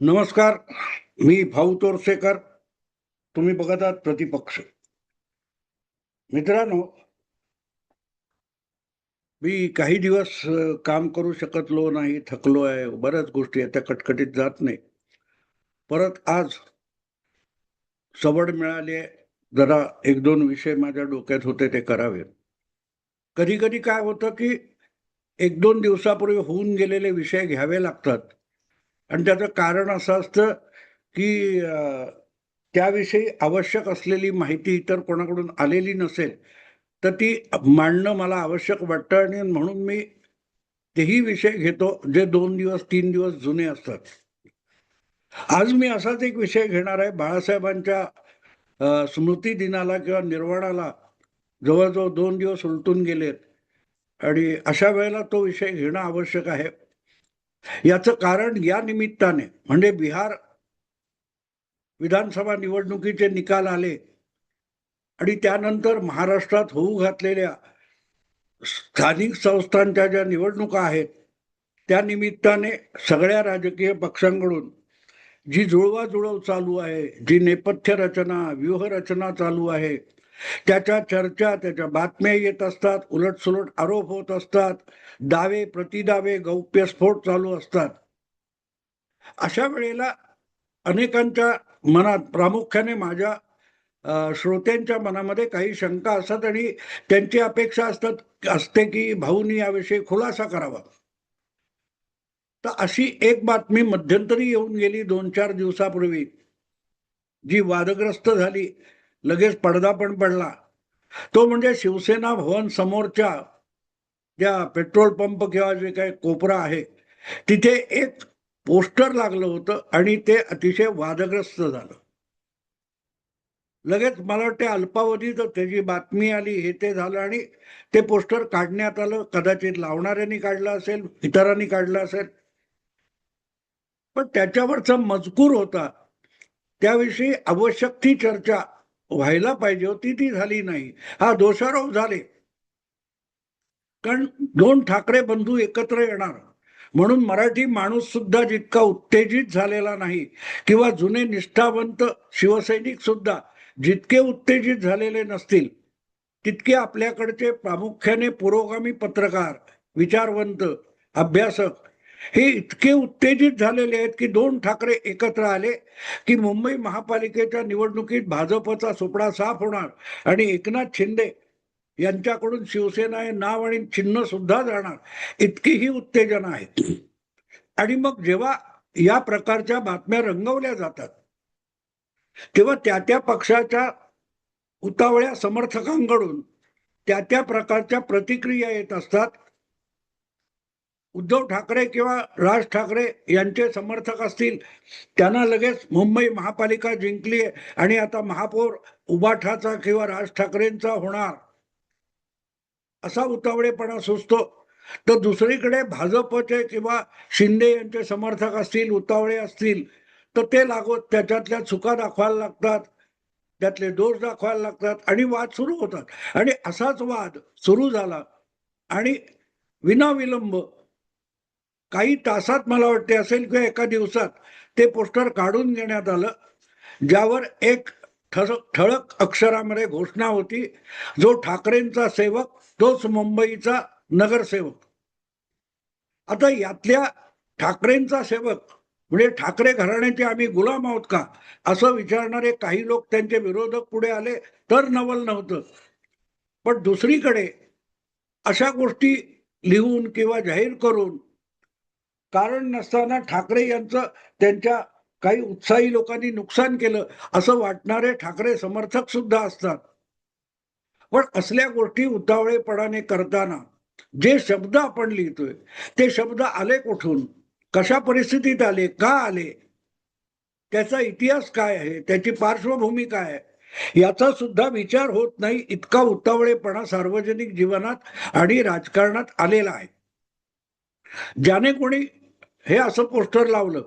नमस्कार मी भाऊ तोरसेकर. तुम्ही बघत आहात प्रतिपक्ष. मित्रांनो मी काही दिवस काम करू शकतलो नाही थकलो आहे बऱ्याच गोष्टी आहेत त्या कटकटीत जात नाही. परत आज सवड मिळाली आहे जरा एक दोन विषय माझ्या डोक्यात होते ते करावे. कधी कधी काय होतं की एक दोन दिवसापूर्वी होऊन गेलेले विषय घ्यावे लागतात. आणि त्याचं कारण असं असतं की त्याविषयी आवश्यक असलेली माहिती इतर कोणाकडून आलेली नसेल तर ती मांडणं मला आवश्यक वाटतं आणि म्हणून मी तेही विषय घेतो जे दोन दिवस तीन दिवस जुने असतात. आज मी असाच एक विषय घेणार आहे. बाळासाहेबांच्या स्मृती दिनाला किंवा निर्वाणाला जवळजवळ दोन दिवस उलटून गेलेत आणि अशा वेळेला तो विषय घेणं आवश्यक आहे. याचं कारण या निमित्ताने म्हणजे बिहार विधानसभा निवडणुकीचे निकाल आले आणि त्यानंतर महाराष्ट्रात होऊ घातलेल्या स्थानिक संस्थांच्या ज्या निवडणुका आहेत त्या निमित्ताने सगळ्या राजकीय पक्षांकडून जी जुळवाजुळव चालू आहे जी नेपथ्य रचना व्यूहरचना चालू आहे त्याच्या चर्चा त्याच्या बातम्या येत असतात उलटसुलट आरोप होत असतात दावे प्रतिदावे गौप्यस्फोट चालू असतात. अशा वेळेला अनेकांच्या मनात प्रामुख्याने माझ्या श्रोत्यांच्या मनामध्ये काही शंका असतात आणि त्यांची अपेक्षा असतात असते की भाऊनी याविषयी खुलासा करावा. तर अशी एक बातमी मध्यंतरी येऊन गेली दोन चार दिवसापूर्वी जी वादग्रस्त झाली. लगेच पडदा पण पडला. तो म्हणजे शिवसेना भवन समोरच्या ज्या पेट्रोल पंप किंवा जे काही कोपरा आहे तिथे एक पोस्टर लागलं होतं आणि ते अतिशय वादग्रस्त झालं. लगेच मला वाटते अल्पावधीत त्याची बातमी आली हे ते झालं आणि ते पोस्टर काढण्यात आलं. कदाचित लावणाऱ्यांनी काढलं असेल इतरांनी काढलं असेल. पण त्याच्यावरचा मजकूर होता. त्याविषयी आवश्यक ती चर्चा व्हायला पाहिजे होती ती झाली नाही. हा दोषारोप झाले. कारण दोन ठाकरे बंधू एकत्र येणार. म्हणून मराठी माणूस सुद्धा जितका उत्तेजित झालेला नाही किंवा जुने निष्ठावंत शिवसैनिक सुद्धा जितके उत्तेजित झालेले नसतील तितके आपल्याकडचे प्रामुख्याने पुरोगामी पत्रकार विचारवंत अभ्यासक हे इतके उत्तेजित झालेले आहेत की दोन ठाकरे एकत्र आले की मुंबई महापालिकेच्या निवडणुकीत भाजपचा सुपडा साफ होणार आणि एकनाथ शिंदे यांच्याकडून शिवसेना हे नाव आणि चिन्ह सुद्धा जाणार. इतकी ही उत्तेजना आहे आणि मग जेव्हा या प्रकारच्या बातम्या रंगवल्या जातात तेव्हा त्या त्या पक्षाच्या उतावळ्या समर्थकांकडून त्या त्या प्रकारच्या प्रतिक्रिया येत असतात. उद्धव ठाकरे किंवा राज ठाकरे यांचे समर्थक असतील त्यांना लगेच मुंबई महापालिका जिंकली आहे आणि आता महापौर उबाठाचा किंवा राज ठाकरेंचा होणार. असा उतावळेपणा सुचतो. तर दुसरीकडे भाजपचे किंवा शिंदे यांचे समर्थक असतील उतावळे असतील तर ते लागत त्याच्यातल्या चुका दाखवायला लागतात त्यातले दोष दाखवायला लागतात आणि वाद सुरू होतात. आणि असाच वाद सुरू झाला आणि विनाविलंब काही तासात मला वाटते असेल किंवा एका दिवसात ते पोस्टर काढून घेण्यात आलं ज्यावर एक ठळक ठळक अक्षरामध्ये घोषणा होती जो ठाकरेंचा सेवक तोच मुंबईचा नगरसेवक. आता यातल्या ठाकरेंचा सेवक म्हणजे ठाकरे घराण्याचे आम्ही गुलाम आहोत का असं विचारणारे काही लोक त्यांचे विरोधक पुढे आले तर नवल नव्हतं. पण दुसरीकडे अशा गोष्टी लिहून किंवा जाहीर करून कारण नसताना ठाकरे यांचं त्यांच्या काही उत्साही लोकांनी नुकसान केलं असं वाटणारे ठाकरे समर्थक सुद्धा असतात. पण असल्या गोष्टी उतावळेपणाने करताना जे शब्द आपण लिहितोय ते शब्द आले कुठून? कशा परिस्थितीत आले? का आले? त्याचा इतिहास काय आहे? त्याची पार्श्वभूमी काय आहे? याचा सुद्धा विचार होत नाही इतका उतावळेपणा सार्वजनिक जीवनात आणि राजकारणात आलेला आहे. ज्याने कोणी हे असं पोस्टर लावलं.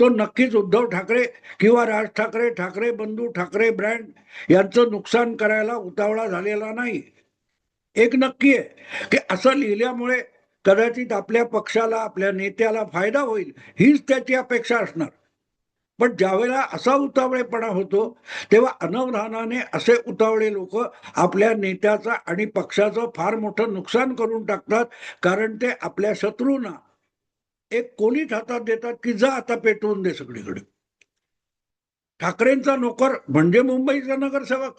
तो नक्कीच उद्धव ठाकरे किंवा राज ठाकरे ठाकरे बंधू ठाकरे ब्रँड यांचं नुकसान करायला उतावळा झालेला नाही. एक नक्की आहे की असं लिहिल्यामुळे कदाचित आपल्या पक्षाला आपल्या नेत्याला फायदा होईल हीच त्याची अपेक्षा असणार. पण ज्यावेळेला असा उतावळेपणा होतो तेव्हा अनवधानाने असे उतावळे लोक आपल्या नेत्याचा आणि पक्षाचं फार मोठं नुकसान करून टाकतात कारण ते आपल्या शत्रूंना एक कोणीच हातात देतात की जा आता पेटवून दे सगळीकडे. ठाकरेंचा नोकर म्हणजे मुंबईचा नगरसेवक.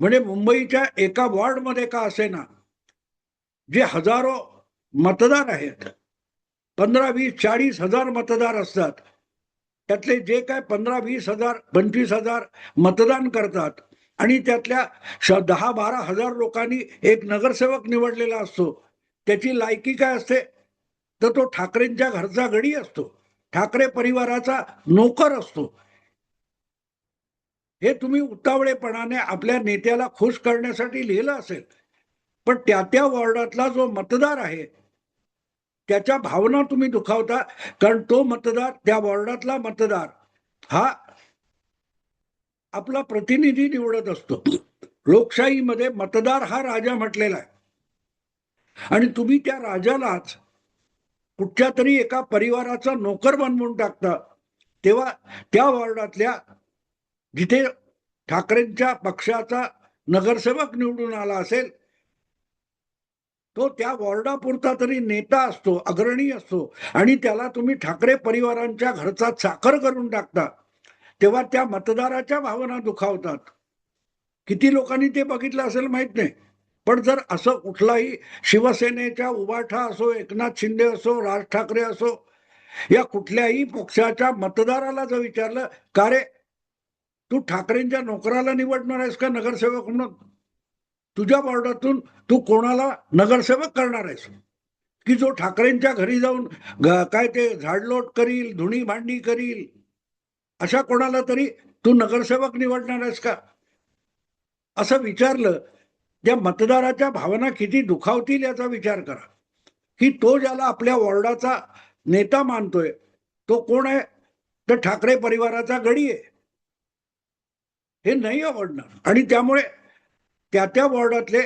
म्हणजे मुंबईच्या एका वॉर्डमध्ये का असेना? जे हजारो मतदार आहेत. पंधरा वीस चाळीस हजार मतदार असतात. त्यातले जे काय पंधरा वीस हजार पंचवीस हजार मतदान करतात आणि त्यातल्या श दहा बारा हजार लोकांनी एक नगरसेवक निवडलेला असतो. त्याची लायकी काय असते? तर तो ठाकरेंच्या घरचा गडी असतो. ठाकरे परिवाराचा नोकर असतो. हे तुम्ही उतावळेपणाने आपल्या नेत्याला खुश करण्यासाठी लिहिलं असेल. पण त्या त्या वॉर्डातला जो मतदार आहे त्याच्या भावना तुम्ही दुखावता कारण तो मतदार त्या वॉर्डातला मतदार हा आपला प्रतिनिधी निवडत असतो. लोकशाहीमध्ये मतदार हा राजा म्हटलेला आहे. आणि तुम्ही त्या राजालाच कुठच्या तरी एका परिवाराचा नोकर बनवून टाकता. तेव्हा त्या वॉर्डातल्या जिथे ठाकरेंच्या पक्षाचा नगरसेवक निवडून आला असेल तो त्या वॉर्डापुरता तरी नेता असतो अग्रणी असतो. आणि त्याला तुम्ही ठाकरे परिवारांच्या घरचा चाकर करून टाकता. तेव्हा त्या मतदाराच्या भावना दुखावतात. किती लोकांनी ते बघितलं असेल माहीत नाही. पण जर असं कुठलाही शिवसेनेच्या उबाठा असो एकनाथ शिंदे असो राज ठाकरे असो या कुठल्याही पक्षाच्या मतदाराला जर विचारलं का रे तू ठाकरेंच्या नोकराला निवडणार आहेस का नगरसेवक म्हणून? तुझ्या वॉर्डातून तू कोणाला नगरसेवक करणार आहेस? की जो ठाकरेंच्या घरी जाऊन काय ते झाडलोट करील धुणी भांडी करील अशा कोणाला तरी तू नगरसेवक निवडणार आहेस का? असं विचारलं त्या मतदाराच्या भावना किती दुखावतील याचा विचार करा. की तो ज्याला आपल्या वॉर्डाचा नेता मानतोय तो कोण आहे? तर ठाकरे परिवाराचा गडी आहे. हे नाही आवडणार. आणि त्यामुळे त्या त्या वॉर्डातले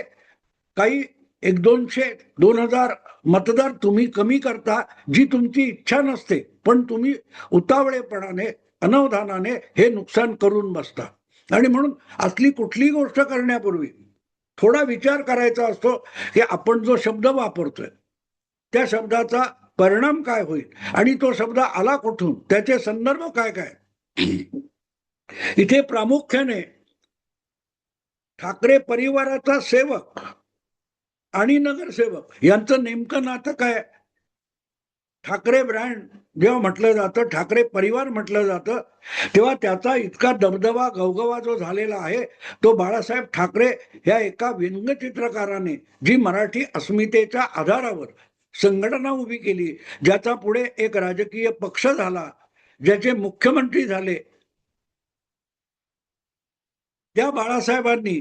काही एक दोनशे दोन हजार मतदार तुम्ही कमी करता जी तुमची इच्छा नसते पण तुम्ही उतावळेपणाने अनवधानाने हे नुकसान करून बसता. आणि म्हणून असली कुठलीही गोष्ट करण्यापूर्वी थोडा विचार करायचा असतो की आपण जो शब्द वापरतोय त्या शब्दाचा परिणाम काय होईल? आणि तो शब्द आला कुठून? त्याचे संदर्भ काय काय? इथे प्रामुख्याने ठाकरे परिवाराचा सेवक आणि नगरसेवक यांचं नेमकं नातं काय? ठाकरे ब्रँड जेव्हा म्हटलं जातं ठाकरे परिवार म्हटलं जातं तेव्हा त्याचा इतका दबदबा गवगवा जो झालेला आहे तो बाळासाहेब ठाकरे या एका व्यंगचित्रकाराने जी मराठी अस्मितेच्या आधारावर संघटना उभी केली ज्याचा पुढे एक राजकीय पक्ष झाला ज्याचे मुख्यमंत्री झाले. त्या बाळासाहेबांनी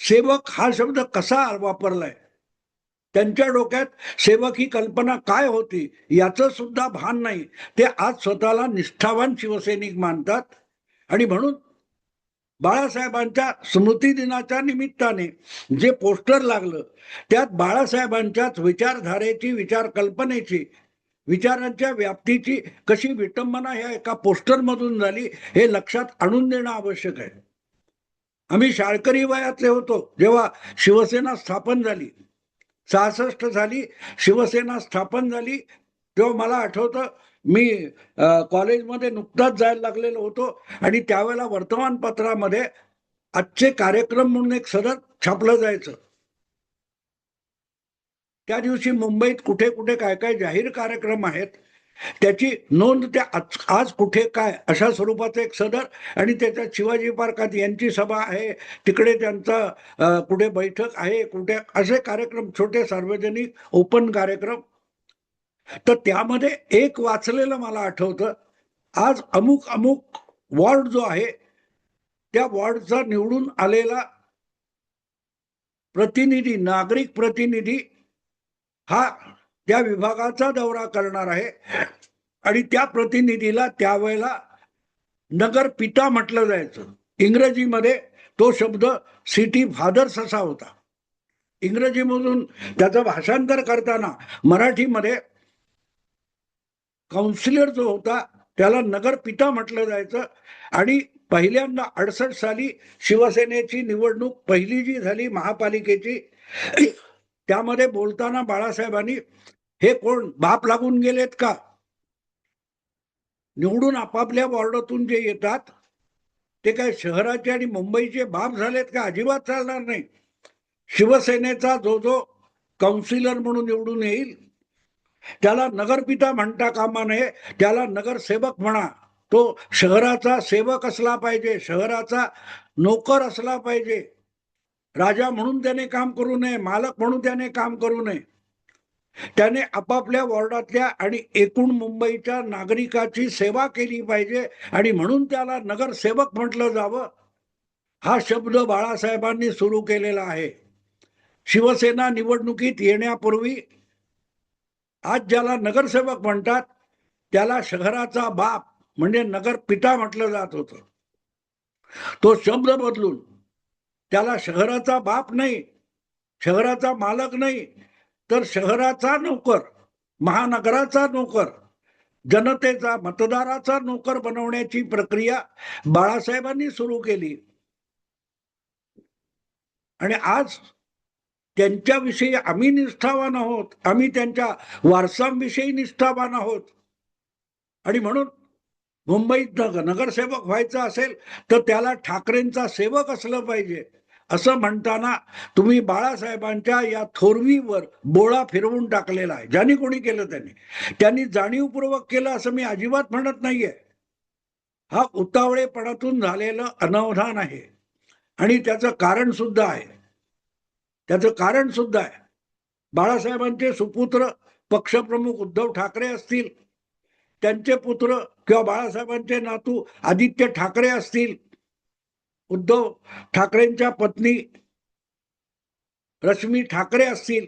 सेवक हा शब्द कसा वापरलाय? त्यांच्या डोक्यात सेवक ही कल्पना काय होती याचं सुद्धा भान नाही. ते आज स्वतःला निष्ठावान शिवसैनिक मानतात. आणि म्हणून बाळासाहेबांच्या स्मृती दिनाच्या निमित्ताने जे पोस्टर लागलं त्यात बाळासाहेबांच्याच विचारधारेची विचार कल्पनेची विचारांच्या व्याप्तीची कशी विटंबना ह्या एका पोस्टरमधून झाली हे लक्षात आणून देणं आवश्यक आहे. आम्ही शाळकरी वयातले होतो जेव्हा शिवसेना स्थापन झाली सहासष्ट झाली शिवसेना स्थापन झाली. तेव्हा मला आठवतं मी कॉलेजमध्ये नुकताच जायला लागलेलो होतो आणि त्यावेळेला वर्तमानपत्रामध्ये आजचे कार्यक्रम म्हणून एक सदर छापलं जायचं. त्या दिवशी मुंबईत कुठे कुठे काय काय जाहीर कार्यक्रम आहेत त्याची नोंद त्या आज आज कुठे काय अशा स्वरूपाचं एक सदर आणि त्याच्यात शिवाजी पार्कात यांची सभा आहे तिकडे त्यांचा कुठे बैठक आहे कुठे असे कार्यक्रम छोटे सार्वजनिक ओपन कार्यक्रम. तर त्यामध्ये एक वाचलेलं मला आठवतं आज अमुक अमुक वॉर्ड जो आहे त्या वॉर्डचा निवडून आलेला प्रतिनिधी नागरिक प्रतिनिधी हा त्या विभागाचा दौरा करणार आहे. आणि त्या प्रतिनिधीला त्यावेळेला नगर पिता म्हटलं जायचं. इंग्रजीमध्ये तो शब्द सिटी फादर्स असा होता. इंग्रजीमधून त्याचं भाषांतर करताना मराठीमध्ये काउन्सिलर जो होता त्याला नगरपिता म्हटलं जायचं. आणि पहिल्यांदा अडसष्ट साली शिवसेनेची निवडणूक पहिली जी झाली महापालिकेची त्यामध्ये बोलताना बाळासाहेबांनी हे कोण बाप लागून गेलेत का? निवडून आपापल्या वॉर्डातून जे येतात ते काय शहराचे आणि मुंबईचे बाप झालेत का? अजिबात चालणार नाही. शिवसेनेचा जो जो काउन्सिलर म्हणून निवडून येईल त्याला नगरपिता म्हणता कामा नये त्याला नगरसेवक म्हणा. तो शहराचा सेवक असला पाहिजे शहराचा नोकर असला पाहिजे. राजा म्हणून त्याने काम करू नये मालक म्हणून त्याने काम करू नये. त्याने आपापल्या वॉर्डातल्या आणि एकूण मुंबईच्या नागरिकाची सेवा केली पाहिजे आणि म्हणून त्याला नगरसेवक म्हटलं जावं. हा शब्द बाळासाहेबांनी सुरू केलेला आहे. शिवसेना निवडणुकीत येण्यापूर्वी आज ज्याला नगरसेवक म्हणतात त्याला शहराचा बाप म्हणजे नगरपिता म्हटलं जात होतं. तो शब्द बदलून त्याला शहराचा बाप नाही शहराचा मालक नाही तर शहराचा नोकर महानगराचा नोकर जनतेचा मतदाराचा नोकर बनवण्याची प्रक्रिया बाळासाहेबांनी सुरू केली. आणि आज त्यांच्याविषयी आम्ही निष्ठावान आहोत आम्ही त्यांच्या वारसांविषयी निष्ठावान आहोत. आणि म्हणून मुंबईत नगरसेवक व्हायचं असेल तर त्याला ठाकरेंचा सेवक असलं पाहिजे. असं म्हणताना तुम्ही बाळासाहेबांच्या या थोरवीवर बोळा फिरवून टाकलेला आहे. ज्यांनी कोणी केलं त्यांनी. त्यांनी जाणीवपूर्वक केलं असं मी अजिबात म्हणत नाहीये. हा उतावळेपणातून झालेलं अनवधान आहे. आणि त्याचं कारण सुद्धा आहे. त्याचं कारण सुद्धा आहे. बाळासाहेबांचे सुपुत्र पक्षप्रमुख उद्धव ठाकरे असतील त्यांचे पुत्र किंवा बाळासाहेबांचे नातू आदित्य ठाकरे असतील उद्धव ठाकरेंच्या पत्नी रश्मी ठाकरे असतील.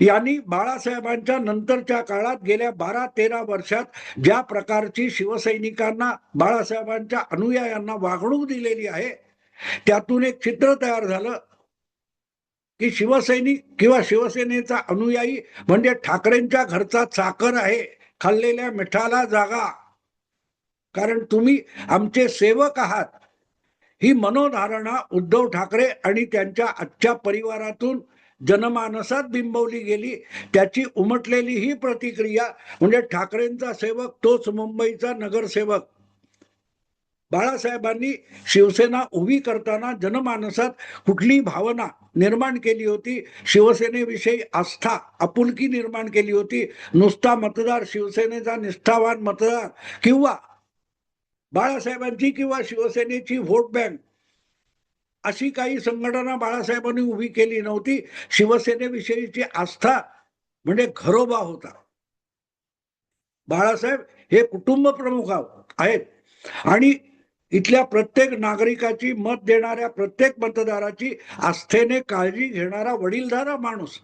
यांनी बाळासाहेबांच्या नंतरच्या काळात गेल्या बारा तेरा वर्षात ज्या प्रकारची शिवसैनिकांना बाळासाहेबांच्या अनुयायांना वागणूक दिलेली आहे त्यातून एक चित्र तयार झालं की शिवसैनिक किंवा शिवसेनेचा अनुयायी म्हणजे ठाकरेंच्या घरचा चाकर आहे खाल्लेल्या मिठाला जागा. कारण तुम्ही आमचे सेवक आहात. ही मनोधारणा उद्धव ठाकरे आणि त्यांच्या आजच्या परिवारातून जनमानसात बिंबवली गेली. त्याची उमटलेली ही प्रतिक्रिया म्हणजे ठाकरेंचा सेवक तोच मुंबईचा नगरसेवक. बाळासाहेबांनी शिवसेना उभी करताना जनमानसात कुठली भावना निर्माण केली होती? शिवसेनेविषयी आस्था आपुलकी निर्माण केली होती? नुसता मतदार शिवसेनेचा निष्ठावान मतदार किंवा बाळासाहेबांची किंवा शिवसेनेची व्होट बँक अशी काही संघटना बाळासाहेबांनी उभी केली नव्हती. शिवसेनेविषयीची आस्था म्हणजे घरोबा होता. बाळासाहेब हे कुटुंब प्रमुख आहेत. आणि इथल्या प्रत्येक नागरिकाची मत देणाऱ्या प्रत्येक मतदाराची आस्थेने काळजी घेणारा वडीलधारा माणूस.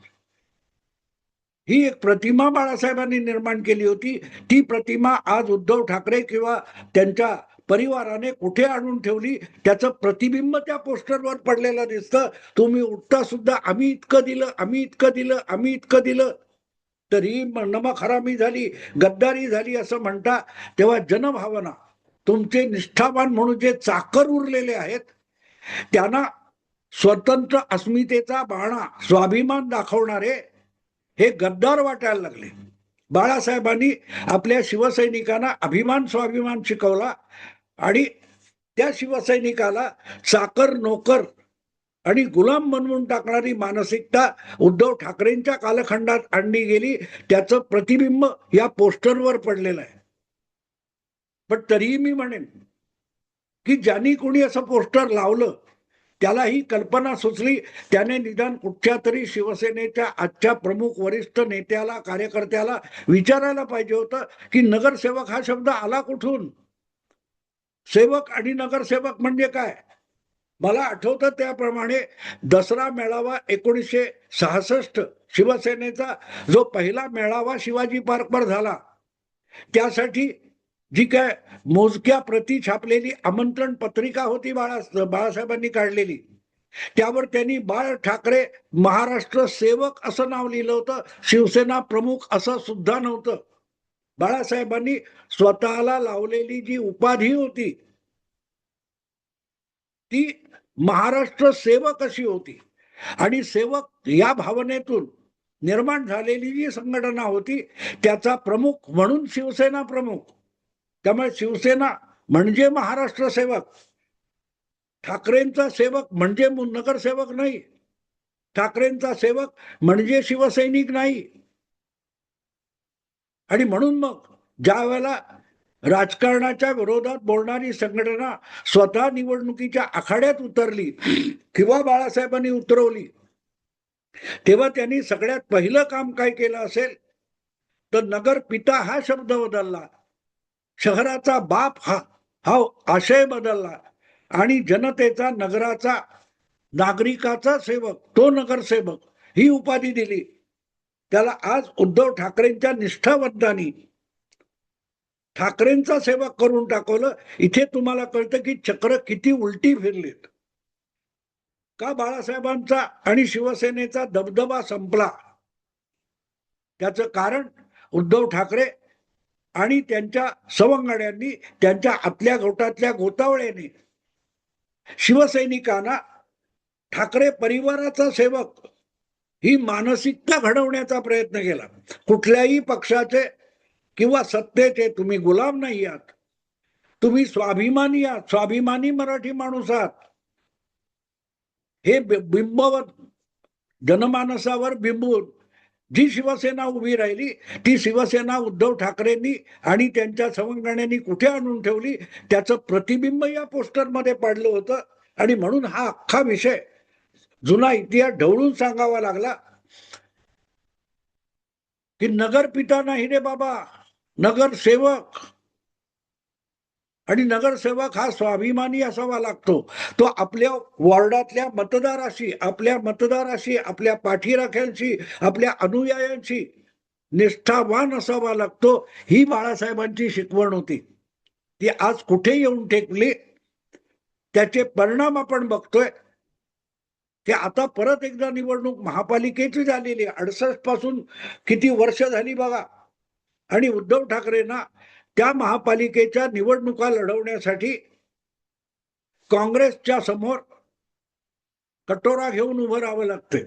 ही एक प्रतिमा बाळासाहेबांनी निर्माण केली होती. ती प्रतिमा आज उद्धव ठाकरे किंवा त्यांच्या परिवाराने कुठे आणून ठेवली? त्याचं प्रतिबिंब त्या पोस्टरवर पडलेलं दिसतं. तुम्ही उठता सुद्धा आम्ही इतकं दिलं आम्ही इतकं दिलं आम्ही इतकं दिलं. तरी नमक हरामी झाली गद्दारी झाली असं म्हणता तेव्हा जनभावना तुमचे निष्ठावान म्हणून जे चाकर उरलेले आहेत त्यांना स्वतंत्र अस्मितेचा बाणा स्वाभिमान दाखवणारे हे गद्दार वाटायला लागले. बाळासाहेबांनी आपल्या शिवसैनिकांना अभिमान स्वाभिमान शिकवला आणि त्या शिवसैनिकाला चाकर नोकर आणि गुलाम बनवून टाकणारी मानसिकता उद्धव ठाकरेंच्या कालखंडात आणली गेली. त्याचं प्रतिबिंब या पोस्टरवर पडलेलं आहे. पण तरीही मी म्हणेन की ज्यांनी कोणी असं पोस्टर लावलं त्याला ही कल्पना सुचली. त्याने निदान कुठच्या तरी शिवसेनेच्या आजच्या प्रमुख वरिष्ठ नेत्याला कार्यकर्त्याला विचारायला पाहिजे होतं की नगरसेवक हा शब्द आला कुठून? सेवक आणि नगरसेवक म्हणजे काय? मला आठवतं त्याप्रमाणे दसरा मेळावा एकोणीसशे सहासष्ट शिवसेनेचा जो पहिला मेळावा शिवाजी पार्कवर झाला. त्यासाठी जी काय मोजक्या प्रती छापलेली आमंत्रण पत्रिका होती बाळा बाळासाहेबांनी काढलेली. त्यावर त्यांनी बाळ ठाकरे महाराष्ट्र सेवक असं नाव लिहिलं होतं शिवसेना प्रमुख असं सुद्धा नव्हतं. बाळासाहेबांनी स्वतःला लावलेली जी उपाधी होती ती महाराष्ट्र सेवक अशी होती. आणि सेवक या भावनेतून निर्माण झालेली जी संघटना होती त्याचा प्रमुख म्हणून शिवसेना प्रमुख त्यामुळे शिवसेना म्हणजे महाराष्ट्र सेवक. ठाकरेंचा सेवक म्हणजे नगरसेवक नाही. ठाकरेंचा सेवक म्हणजे शिवसैनिक नाही. आणि म्हणून मग ज्या वेळेला राजकारणाच्या विरोधात बोलणारी संघटना स्वतः निवडणुकीच्या आखाड्यात उतरली किंवा बाळासाहेबांनी उतरवली तेव्हा त्यांनी सगळ्यात पहिलं काम काय केलं असेल? तर नगर पिता हा शब्द बदलला. शहराचा बाप हा हा आशय बदलला. आणि जनतेचा नगराचा नागरिकाचा सेवक तो नगरसेवक ही उपाधी दिली. त्याला आज उद्धव ठाकरेंच्या निष्ठावंतांनी ठाकरेंचा सेवक करून टाकवलं. इथे तुम्हाला कळतं की चक्र किती उलटी फिरलीत. का बाळासाहेबांचा आणि शिवसेनेचा दबदबा संपला? त्याचं कारण उद्धव ठाकरे आणि त्यांच्या सवंगड्यांनी त्यांच्या आतल्या गोटातल्या गोतावळ्याने शिवसैनिकांना ठाकरे परिवाराचा सेवक ही मानसिकता घडवण्याचा प्रयत्न केला. कुठल्याही पक्षाचे किंवा सत्तेचे तुम्ही गुलाम नाही आहात. तुम्ही स्वाभिमानी आहात. स्वाभिमानी मराठी माणूस आहात. हे बिंबवत जनमानसावर बिंबून जी शिवसेना उभी राहिली ती शिवसेना उद्धव ठाकरेंनी आणि त्यांच्या सवंगण्यांनी कुठे आणून ठेवली त्याचं प्रतिबिंब या पोस्टरमध्ये पडलं होतं. आणि म्हणून हा अख्खा विषय जुना इतिहास ढवळून सांगावा लागला. की नगर पिता नाही रे बाबा नगरसेवक आणि नगरसेवक हा स्वाभिमानी असावा लागतो. तो आपल्या वॉर्डातल्या मतदाराशी आपल्या मतदाराशी आपल्या पाठीराख्यांशी आपल्या अनुयायांशी निष्ठावान असावा लागतो. ही बाळासाहेबांची शिकवण होती. ती आज कुठे येऊन टेकली? त्याचे परिणाम आपण बघतोय. ते आता परत एकदा निवडणूक महापालिकेची झालेली अडसष्टपासून किती वर्ष झाली बघा. आणि उद्धव ठाकरेंना त्या महापालिकेच्या निवडणुका लढवण्यासाठी काँग्रेसच्या समोर कटोरा घेऊन उभं राहावं लागतंय.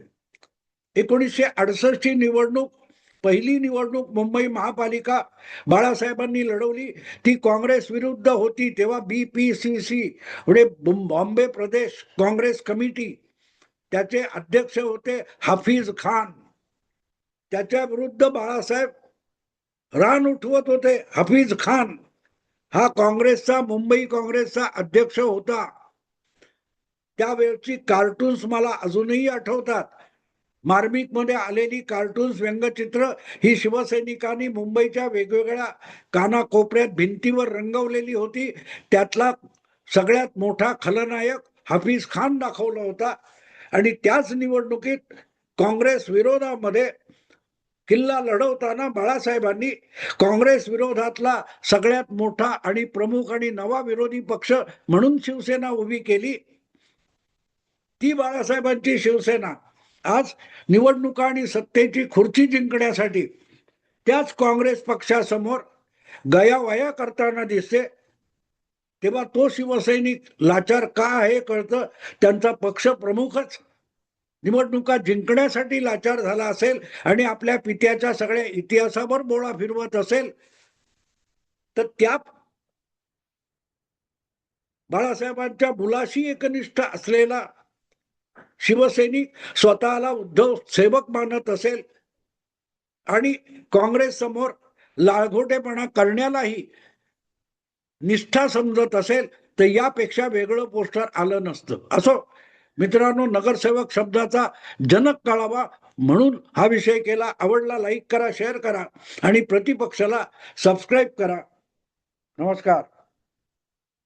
एकोणीसशे अडसष्ट ची निवडणूक पहिली निवडणूक मुंबई महापालिका बाळासाहेबांनी लढवली. ती काँग्रेस विरुद्ध होती तेव्हा बी पी सी सी म्हणजे बॉम्बे प्रदेश काँग्रेस कमिटी त्याचे अध्यक्ष होते हाफिज खान. त्याच्या विरुद्ध बाळासाहेब रान उठवत होते. हफीज खान हा काँग्रेसचा मुंबई काँग्रेसचा अध्यक्ष होता. त्यावेळची कार्टून्स मला अजूनही आठवतात. मार्मिकमध्ये आलेली कार्टून्स व्यंगचित्र ही शिवसैनिकांनी मुंबईच्या वेगवेगळ्या कानाकोपऱ्यात भिंतीवर रंगवलेली होती. त्यातला सगळ्यात मोठा खलनायक हफीज खान दाखवला होता. आणि त्याच निवडणुकीत काँग्रेस विरोधामध्ये किल्ला लढवताना बाळासाहेबांनी काँग्रेस विरोधातला सगळ्यात मोठा आणि प्रमुख आणि नवा विरोधी पक्ष म्हणून शिवसेना उभी केली. ती बाळासाहेबांची शिवसेना. आज निवडणुका आणि सत्तेची खुर्ची जिंकण्यासाठी त्याच काँग्रेस पक्षासमोर गयावया करताना दिसते. तेव्हा तो शिवसैनिक लाचार का आहे कळतं? त्यांचा पक्ष प्रमुखच निवडणुका जिंकण्यासाठी लाचार झाला असेल आणि आपल्या पित्याच्या सगळ्या इतिहासावर बोळा फिरवत असेल तर त्या बाळासाहेबांच्या मुलाशी एकनिष्ठ असलेला शिवसैनिक स्वतःला उद्धव सेवक मानत असेल आणि काँग्रेस समोर लाळघोटेपणा करण्यालाही निष्ठा समजत असेल तर यापेक्षा वेगळं पोस्टर आलं नसतं. असो मित्रांनो नगरसेवक शब्दाचा जनक कळावा म्हणून हा विषय केला. आवडला लाईक करा शेअर करा आणि प्रतिपक्षाला सबस्क्राईब करा. नमस्कार.